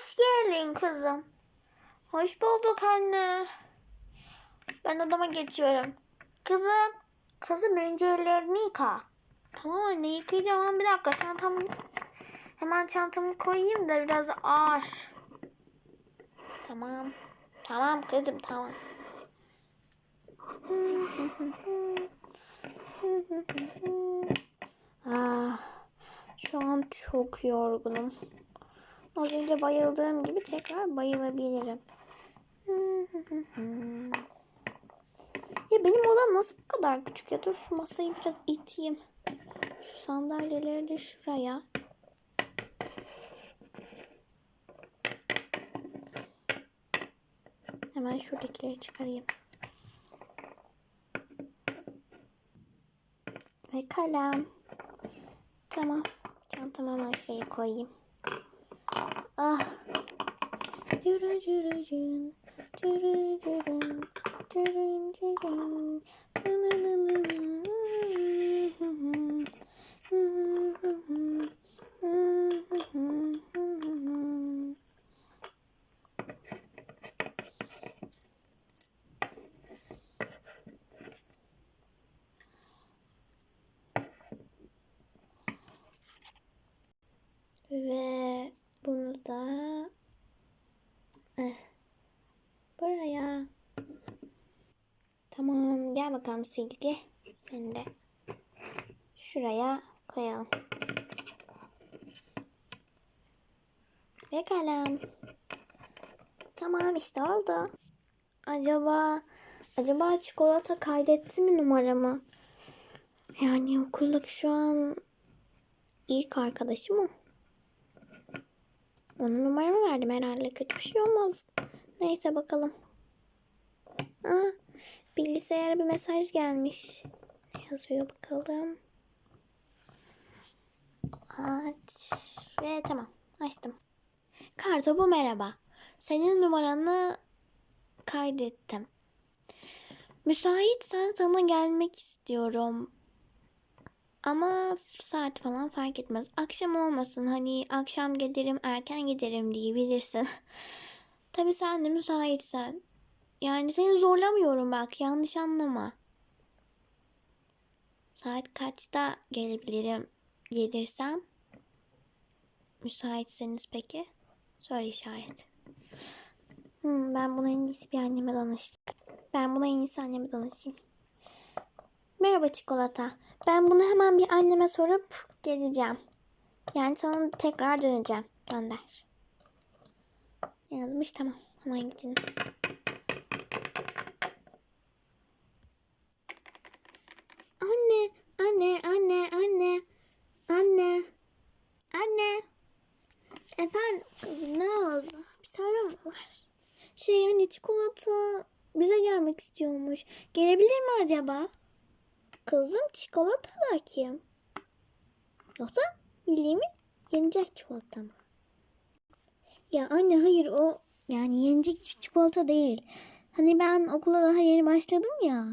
Hoş geldin kızım. Hoş bulduk anne. Ben odama geçiyorum. Kızım. Kızım önce ellerini yıka. Tamam anne yıkayacağım ama bir dakika çantamı hemen çantamı koyayım da biraz ağır. Tamam. Tamam kızım tamam. ah, şu an çok yorgunum. Az önce bayıldığım gibi tekrar bayılabilirim. ya benim odam nasıl bu kadar küçük ya? Dur şu masayı biraz iteyim. Şu sandalyeleri de şuraya. Hemen şuradakileri çıkarayım. Ve kalem. Tamam. Çantamı hemen şuraya koyayım. Ah. Dürü dürü dürü dürü dürü dürü dürü bunu da eh, buraya. Tamam gel bakalım Silgi. Seni de şuraya koyalım. Ve kalem. Tamam işte oldu. Acaba acaba çikolata kaydetti mi numaramı? Yani okuldaki şu an ilk arkadaşım o. Onun numaramı verdim herhalde. Kötü bir şey olmaz. Neyse bakalım. Aa, bilgisayara bir mesaj gelmiş. Yazıyor bakalım. Aç. Ve tamam. Açtım. Kartopu merhaba. Senin numaranı kaydettim. Müsaitsen sana gelmek istiyorum. Ama saat falan fark etmez. Akşam olmasın. Hani akşam gelirim, erken giderim diyebilirsin. Tabii sen de müsaitsen. Yani seni zorlamıyorum bak. Yanlış anlama. Saat kaçta gelebilirim gelirsem? Müsaitseniz peki? Soru işareti. Hmm, ben buna en iyisi bir anneme danışayım. Ben buna en iyisi anneme danışayım. Merhaba çikolata. Ben bunu hemen bir anneme sorup geleceğim. Yani sana tekrar döneceğim. Gönder. Yazmış tamam. Hemen gidelim. Anne, anne, anne, anne, anne, anne. Efendim ne oldu? Bir sorun mu var? Şey hani çikolata bize gelmek istiyormuş. Gelebilir mi acaba? Kızım çikolata da kim? Yoksa bildiğimiz yenecek çikolata mı? Ya anne hayır o yani yenecek çikolata değil. Hani ben okula daha yeni başladım ya.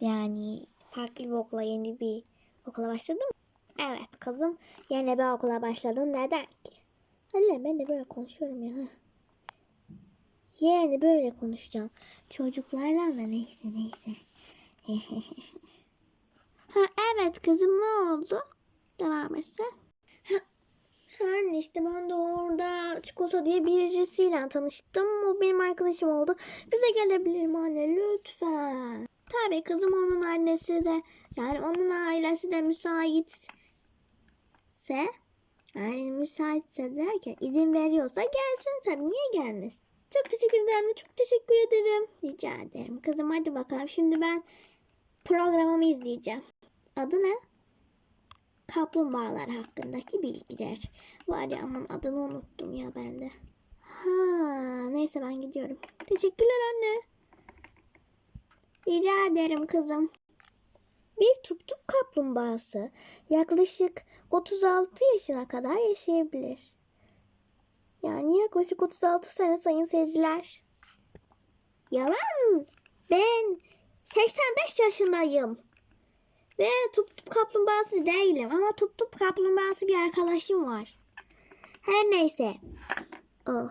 Yani farklı bir okula yeni bir okula başladım. Evet kızım yeni bir okula başladın neden ki? Anne ben de böyle konuşuyorum ya. Yani böyle konuşacağım. Çocuklarla da neyse neyse. ha evet kızım ne oldu? Devam etsen. Anne işte ben de orada çikolata diye birisiyle tanıştım. O benim arkadaşım oldu. Bize gelebilir mi anne lütfen? Tabii kızım onun annesi de yani onun ailesi de müsaitse yani müsaitse derken izin veriyorsa gelsin tabii niye gelmesin? Çok teşekkür ederim. Çok teşekkür ederim. Rica ederim. Kızım hadi bakalım. Şimdi ben programımı izleyeceğim. Adı ne? Kaplumbağalar hakkındaki bilgiler. Var ya aman adını unuttum ya ben de. Ha, neyse ben gidiyorum. Teşekkürler anne. Rica ederim kızım. Bir tuptup kaplumbağası yaklaşık 36 yaşına kadar yaşayabilir. Yani yaklaşık 36 sene sayın seyirciler. Yalan. Ben 85 yaşındayım. Ve tup tup kaplumbağası değilim ama tup tup kaplumbağası bir arkadaşım var. Her neyse. Oh.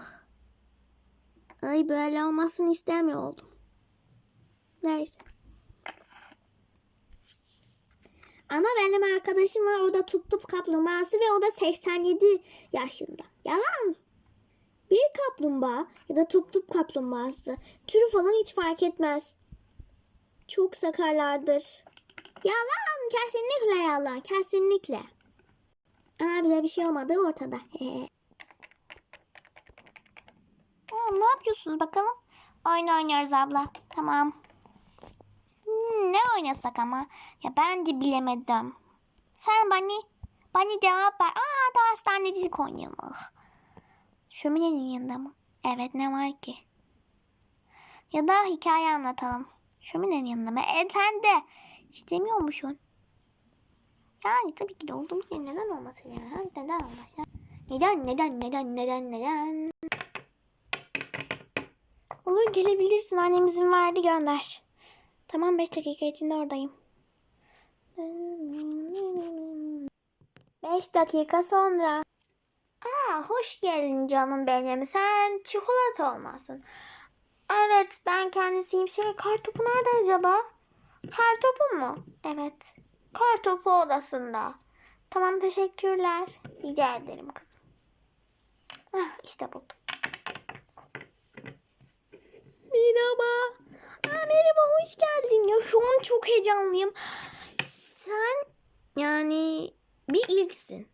Ay böyle olmasını istemiyordum. Neyse. Ama benim arkadaşım var. O da tup tup kaplumbağası ve o da 87 yaşında. Yalan. Bir kaplumbağa ya da tup tup kaplumbağası. Türü falan hiç fark etmez. Çok sakarlardır. Yalan. Kesinlikle yalan. Kesinlikle. Ama bize bir şey olmadığı ortada. Aa, ne yapıyorsunuz bakalım? Oyun oynuyoruz abla. Tamam. Hmm, ne oynasak ama? Ya ben de bilemedim. Sen bana, bana cevap ver. Aa da hastanecilik oynayalım. Şöminenin yanında mı? Evet ne var ki? Ya da hikaye anlatalım. Şöminenin yanında mı? E sen de istemiyor musun? Yani tabii ki de olduğum gibi neden olmasın ya? Ha, Neden olmasın? Neden, neden, neden, neden, neden? Olur gelebilirsin. Annem izin verdi gönder. Tamam 5 dakika içinde oradayım. 5 dakika sonra. Aa, hoş geldin canım benim. Sen çikolata olmasın. Evet ben kendisiyim. Şey kartopu nerede acaba? Kartopu mu? Evet. Kartopu odasında. Tamam teşekkürler. Rica ederim kızım. Ah, işte buldum. Merhaba. Aa, merhaba hoş geldin. Ya şu an çok heyecanlıyım. Sen yani bir ilksin.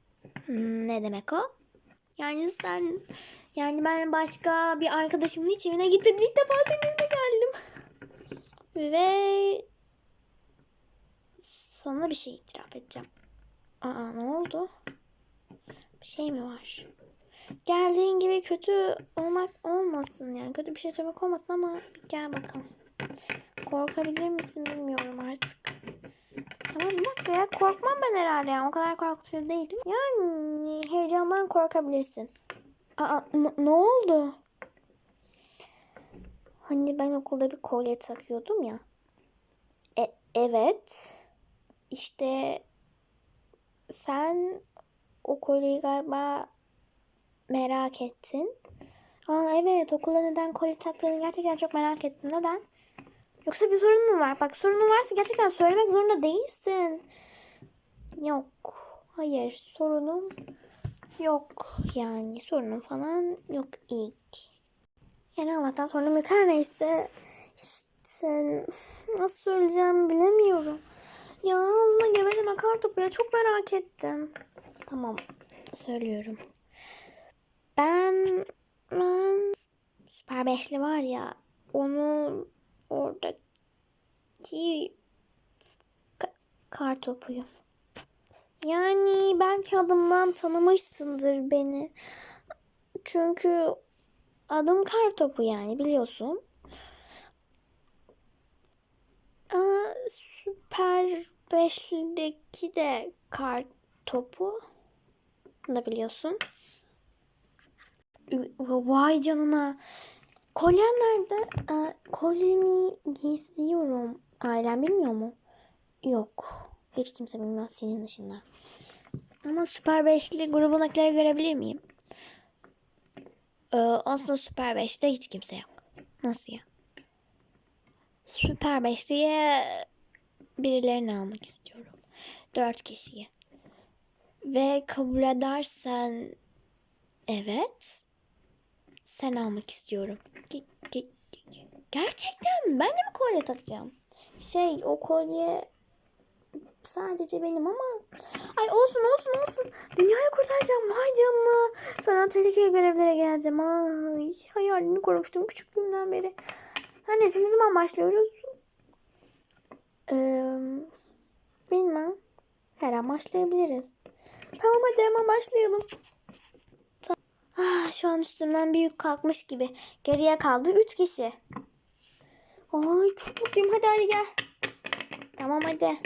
Hmm, ne demek o? Yani sen yani ben başka bir arkadaşımın hiç evine gitmedim. İlk defa senin evine geldim. Ve sana bir şey itiraf edeceğim. Aa ne oldu? Bir şey mi var? Geldiğin gibi kötü olmak olmasın yani. Kötü bir şey söylemek olmasın ama bir gel bakalım. Korkabilir misin bilmiyorum artık. Tamam bir dakika ya korkmam ben herhalde yani. O kadar korkutucu değilim. Yani heyecandan korkabilirsin. Aa ne oldu? Hani ben okulda bir kolye takıyordum ya. E, evet. İşte sen o kolyeyi galiba merak ettin. Aa evet okula neden kolye taktığını gerçekten çok merak ettim. Neden? Yoksa bir sorun mu var? Bak sorunun varsa gerçekten söylemek zorunda değilsin. Yok. Hayır sorunum yok. Yani sorunum falan yok ilk. Yani Allah'tan yok. Her neyse işte nasıl söyleyeceğimi bilemiyorum. Ya ağzına geveleme kartopu ya çok merak ettim. Tamam söylüyorum. Ben ben Süper Beşli var ya onu oradaki ka- kar topuyum. Yani belki adımdan tanımışsındır beni. Çünkü adım kar topu yani biliyorsun. Aa, Süper Beşli'deki de kar topu da biliyorsun. Vay canına. Kolyen nerede? Kolyemi gizliyorum. Ailem bilmiyor mu? Yok. Hiç kimse bilmiyor senin dışında. Ama Süper Beşli grubundakileri görebilir miyim? Ee, aslında Süper Beş'te hiç kimse yok. Nasıl ya? Süper Beşli'ye birilerini almak istiyorum. Dört kişiyi. Ve kabul edersen evet sen almak istiyorum. Ge- ge- ge- gerçekten mi? Ben de mi kolye takacağım? Şey o kolye sadece benim ama ay olsun olsun olsun dünyayı kurtaracağım vay canına sana tehlikeli görevlere geleceğim ay hayalini kurmuştum küçüklüğümden beri her neyse ne zaman başlıyoruz ee, bilmem her an başlayabiliriz tamam hadi hemen başlayalım Ah, şu an üstümden bir yük kalkmış gibi. Geriye kaldı üç kişi. Ay çok mutluyum. Hadi hadi gel. Tamam hadi.